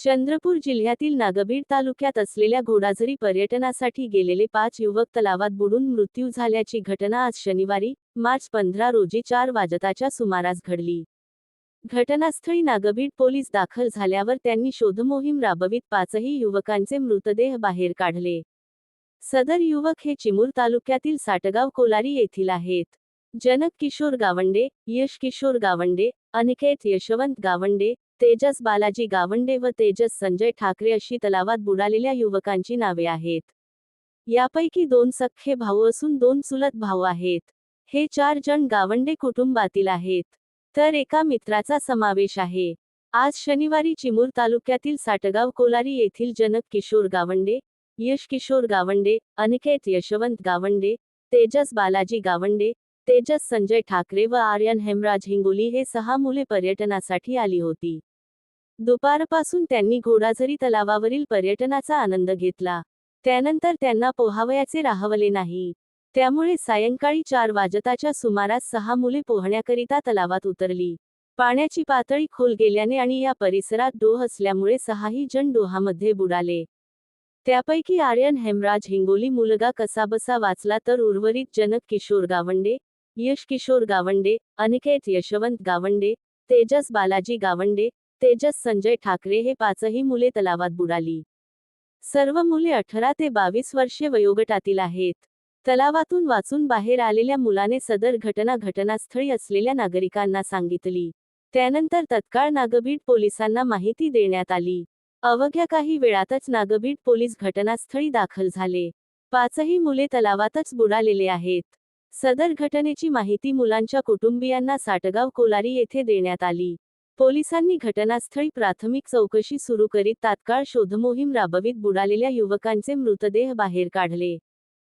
चंद्रपूर जिल्ह्यातील नागभीड तालुक्यात असलेल्या घोडाझरी पर्यटनासाठी गेलेले पाच युवक तलावात बुडून मृत्यू झाल्याची घटना आज शनिवारी मार्च पंधरा रोजी चार वाजताच्या सुमारास घडली. घटनास्थळी नागभीड पोलीस दाखल झाल्यावर त्यांनी शोधमोहीम राबवित पाचही युवकांचे मृतदेह बाहेर काढले. सदर युवक हे चिमूर तालुक्यातील साटगाव कोलारी येथील आहेत. जनक किशोर गावंडे यश किशोर गावंडे अनिकेत यशवंत गावंडे तेजस बालाजी गावंडे व तेजस संजय ठाकरे अशी तलावात बुडालेल्या युवकांची नावे आहेत. यापैकी दोन सख्खे भाऊ असून दोन चुलत भाऊ आहेत. हे चार जण गावंडे कुटुंबातील आहेत. तर एका मित्राचा समावेश आहे. आज शनिवारी चिमूर तालुक्यातील साटगाव कोलारी येथील जनक किशोर गावंडे यश किशोर गावंडे अनिकेत यशवंत गावंडे तेजस बालाजी गावंडे तेजस संजय ठाकरे व आर्यन हेमराज हिंगोली हे सहा मुले पर्यटनासाठी आली होती. दुपारपासून त्यांनी घोडाझरी तलावावरील पर्यटनाचा आनंद घेतला. त्यानंतर त्यांना पोहावयाचे राहवले नाही. त्यामुळे सायंकाळी चार वाजताच्या सुमारास सहा मुले पोहण्याकरिता तलावात उतरली. पाण्याची पातळी खोल गेल्याने आणि या परिसरात डोह असल्यामुळे सहाही जण डोहामध्ये बुडाले. त्यापैकी आर्यन हेमराज हिंगोली मुलगा कसाबसा वाचला तर उर्वरित जनक किशोर गावंडे यश किशोर गावंडे अनिकेत यशवंत गावंडे तेजस बालाजी गावंडे तेजस संजय ठाकरे हे पाचही मुले तलावात बुडाली. सर्व मुले अठरा ते बावीस वर्षे वयोगटातील आहेत. तलावातून वाचून बाहेर आलेल्या मुलाने सदर घटना घटनास्थळी असलेल्या नागरिकांना सांगितली. त्यानंतर तत्काळ नागभीड पोलिसांना माहिती देण्यात आली. अवघ्या काही वेळातच नागभीड पोलीस घटनास्थळी दाखल झाले. पाचही मुले तलावातच बुडालेले आहेत. सदर घटनेची माहिती मुलांच्या कुटुंबियांना साटगाव कोलारी येथे देण्यात आली. पोलिसांनी घटनास्थळी प्राथमिक चौकशी सुरू करीत तात्काळ शोधमोहीम राबवित बुडालेल्या युवकांचे मृतदेह बाहेर काढले.